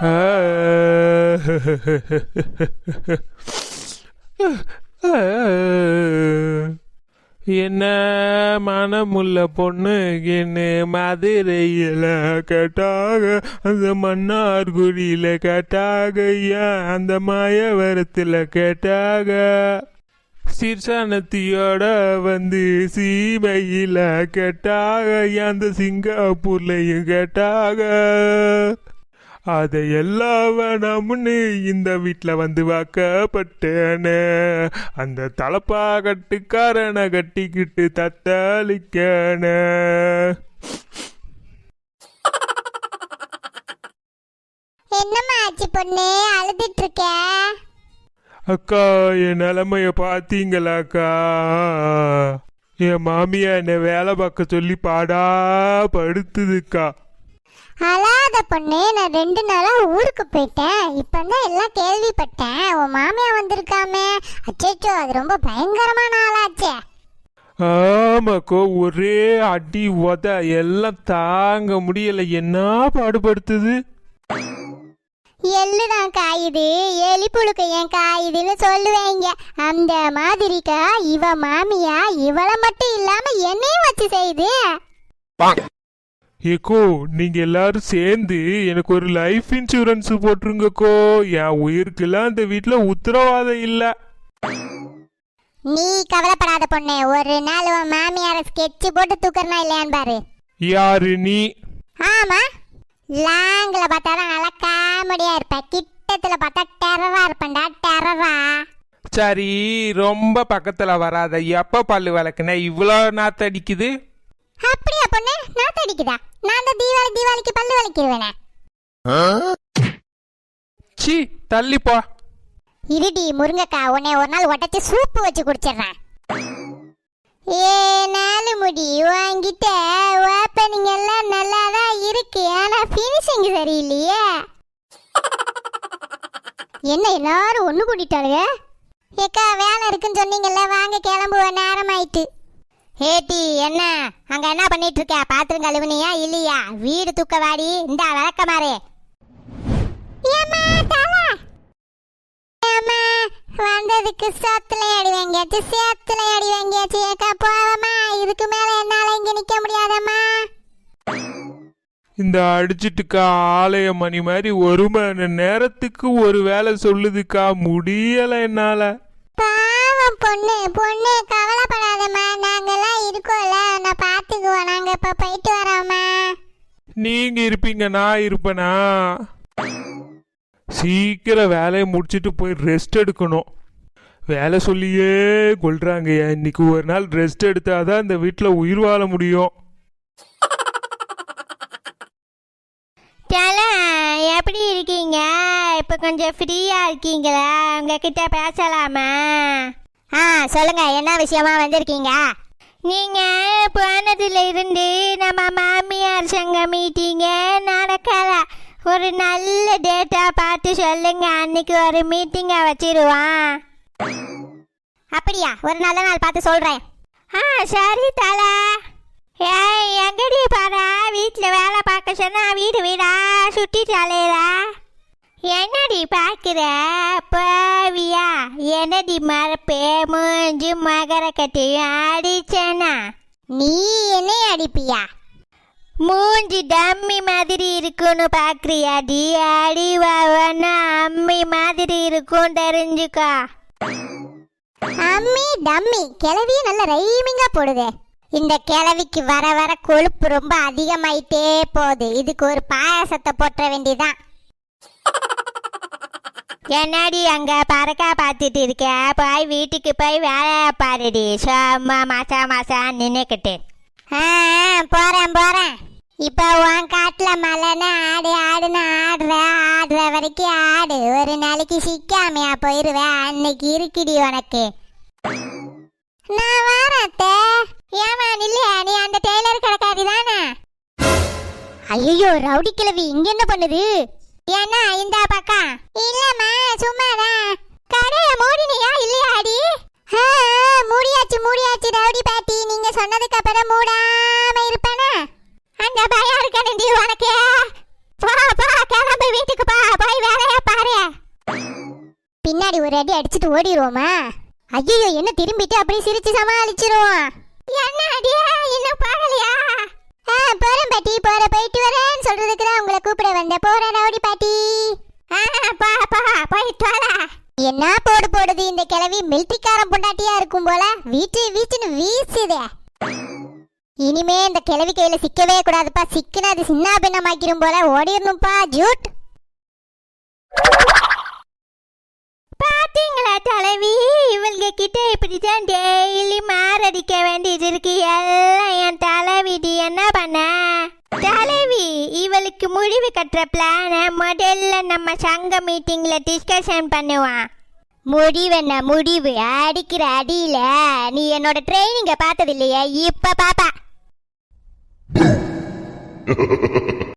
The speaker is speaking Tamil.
என்ன மனமுள்ள பொண்ணு? என்ன மதுரையில் கேட்டாக அந்த மன்னார்குடியில் கேட்டாக ஏன் அந்த மாயவரத்தில் கேட்டாக? சிற்சனத்தியோட வந்து சீமையில் கேட்டாக அந்த சிங்கப்பூர்லையும் கேட்டாக? அதையெல்லாம் வேணாம்னு இந்த வீட்டில் வந்து வாக்கப்பட்டேனே. அந்த தலப்பா கட்டுக்காரனை கட்டிக்கிட்டு தத்தளிக்கனே. என்னம்மா ஆச்சு பொண்ணு? அழுதுட்டு இருக்க அக்கா என் நிலைமைய பார்த்தீங்களாக்கா என் மாமியா என்னை வேலை பார்க்க சொல்லி பாடா படுத்துதுக்கா. அழாத பொண்ணு நான் ரெண்டு நாளா ஊருக்கு போயிட்டேன். இப்பதான் எல்லாம் கேள்விப்பட்டேன். உன் மாமியா வந்திருக்காமே. அச்சோ அது ரொம்ப பயங்கரமான ஆளாச்சே. ஆமாக்கோ ஒரே அடி உத. எல்லாம் தாங்க முடியல. என்ன பாடுபடுத்துது? எள்ளுதான் காயுது. எலி புழுக்க ஏன் காயுதுன்னு சொல்லுவேங்க. அந்த மாதிரிக்கா இவ மாமியா இவள மட்டும் இல்லாம என்னையும் வச்சு செய்யுது. ஏக்கோ நீங்க எல்லாரும் சேர்ந்து எனக்கு ஒரு லைஃப் இன்சூரன்ஸ் போட்டுருங்கக்கோ. என் உயிருக்கெல்லாம் இந்த வீட்ல உத்தரவாதம் இல்ல. நீ கவலைப்படாத பொண்ணு ஒரு நாள் உன் மாமியார ஸ்கெட்ச் போட்டு தூக்கறனா இல்லையான்னு பாரு. யாரு நீ? ஆமா. லாங்கில பார்த்தா தான் நல்லா காமெடியா இருப்ப. கிட்டத்துல பார்த்தா டெரரா இருப்பேன்டா டெரரா சரி ரொம்ப பக்கத்துல வராத. எப்ப பல்லு விளக்குன? இவ்வளோ நாத்தடிக்குது. அப்படியா? அடிக்குதா நான் அந்த தீபாவளி தீபாவளிக்கு பல்லு வலிக்கிடுவேனே சி தள்ளிப்போ இருடி முருங்கக்கா உன்னை ஒரு நாள் உடச்சி சூப்பு வச்சு குடிச்சிடுறேன். ஏ நாலு முடி வாங்கிட்ட ஓப்பனிங் எல்லாம் நல்லா தான் இருக்கு. ஆனா ஃபினிஷிங் சரியில்லையே. என்ன எல்லாரும் ஒண்ணு கூட்டிட்டாளுங்க? ஏக்கா வேலை இருக்குன்னு சொன்னீங்கல்ல வாங்க கிளம்புவ நேரம் ஆயிட்டு ஏட்டி என்ன? அங்க என்ன பண்ணிட்டு இருக்க பாத்திரம் கழுவுனியா இல்லையா? வீடு தூக்க வாடி. இந்த தலை? அம்மா வந்ததுக்கு சத்துல அடி வாங்கியாச்சு சேத்துல அடி வாங்கியாச்சு. ஏக்கா போவமா இதுக்கு மேல என்னால இங்க நிக்க முடியாதம்மா. இந்த அடிச்சிட்டுக்கா ஆலய மணி மாதிரி ஒரு மணி நேரத்துக்கு ஒரு வேலை சொல்லுதுக்கா. முடியல என்னால. பாவம் பொண்ணு. பொண்ணு கவலைப்படாதம்மா இப்ப போயிட்டு வரோம்மா. நீங்க இருப்பீங்க நான் இருப்பேனா? சீக்கிரம் வேலையை முடிச்சிட்டு போய் ரெஸ்ட் எடுக்கணும். வேலை சொல்லியே கொள்றாங்க. இன்னைக்கு ஒரு நாள் ரெஸ்ட் எடுத்தாதான் இந்த வீட்டில் உயிர் வாழ முடியும். தல எப்படி இருக்கீங்க? இப்போ கொஞ்சம் ஃப்ரீயா இருக்கீங்களா? உங்ககிட்ட பேசலாமா? ஆ சொல்லுங்க என்ன விஷயமா வந்திருக்கீங்க? நீங்கள் போனதுல இருந்து நம்ம மாமியார் சங்க மீட்டிங்க நடக்கல. ஒரு நல்ல டேட்டா பார்த்து சொல்லுங்க. அன்னைக்கு ஒரு மீட்டிங்கை வச்சிருவான் அப்படியா? ஒரு நல்ல நாள் பார்த்து சொல்கிறேன் ஆ சரி தலை. ஏய் எங்கடி பாரா வீட்டில் வேலை பார்க்க சொன்னா வீடு வீடா? சுட்டிட்டு அலையிறா? என்னடி பார்க்குற? பாவியா என்னடி மரப்பே? மூஞ்சி மகர கட்டியும் அடிச்சனா? நீ என்ன அடிப்பியா? மூஞ்சி டம்மி மாதிரி இருக்குன்னு பார்க்குறியாடி? அடி வாவனா அம்மி மாதிரி இருக்கும் தெரிஞ்சுக்கோ. அம்மி டம்மி கிளவி நல்ல ரைமிங்காக போடுதே. இந்த கிளவிக்கு வர வர கொழுப்பு ரொம்ப அதிகமாயிட்டே போகுது. இதுக்கு ஒரு பாயாசத்தை போட்டுற வேண்டியதான் என்னடி அங்க பறக்கா பார்த்துட்டு இருக்க? போய் வீட்டுக்கு போய் வேலைய பாருடி. சும்மா மாசா மாசா நின்னுக்கிட்டு. போறேன் போறேன். இப்போ உன் காட்டுல மலைன்னு ஆடு ஆடுன்னு ஆடுற ஆடுற வரைக்கும் ஆடு. ஒரு நாளைக்கு சிக்காமையா போயிருவேன் அன்னைக்கு இருக்குடி உனக்கு. நான் வாரத்தே ஏமா நில்லையா? நீ அந்த டெய்லர் கடைக்காரி தானே? ஐயோ ரவுடி கிழவி இங்க என்ன பண்ணுது? என்ன இந்த பக்கம் இல்லம்மா சும்மாதான். கடையை மூடினியா இல்லையா அடி மூடியாச்சு மூடியாச்சு ரவுடி பாட்டி. நீங்க சொன்னதுக்கு அப்புறம் மூடாம இருப்பேனா? அந்த பயம் இருக்கணுண்டி உனக்கு. போ போ கிளம்பு வீட்டுக்கு போ. போய் வேலையா பாரு. பின்னாடி ஒரு அடி அடிச்சுட்டு ஓடிடுவோமா ஐயோ என்ன திரும்பிட்டு அப்படியே சிரிச்சு சமாளிச்சிருவோம். என்ன அடியா இன்னும் பாடலையா ஆ போறேன் பாட்டி போற போயிட்டு வரேன்னு சொல்றதுக்கு தான் உங்களை கூப்பிட வந்தேன். போறேன் ரவுடி பாட்டி. ஆ பா பா போயிட்டு என்ன போடு போடுது? இந்த கிழவி மில்ட்ரிக்காரன் பொண்டாட்டியா இருக்கும் போல. வீட்டு வீட்டுன்னு வீசுதே. இனிமே இந்த கிழவி கையில சிக்கவே கூடாதுப்பா. சிக்கினா அது சின்ன பின்னமாக்கிரும் போல. ஓடிடணும்ப்பா ஜூட். பாத்தீங்களா தலைவி? இவங்க கிட்ட இப்படிதான் டே கட்டுற பிளான முதல்ல நம்ம சங்க மீட்டிங்ல டிஸ்கஷன் பண்ணுவான். முடிவென்ன முடிவு? அடிக்கிற அடியில நீ என்னோட ட்ரைனிங்க பார்த்தது இல்லையா இப்ப பாப்பா.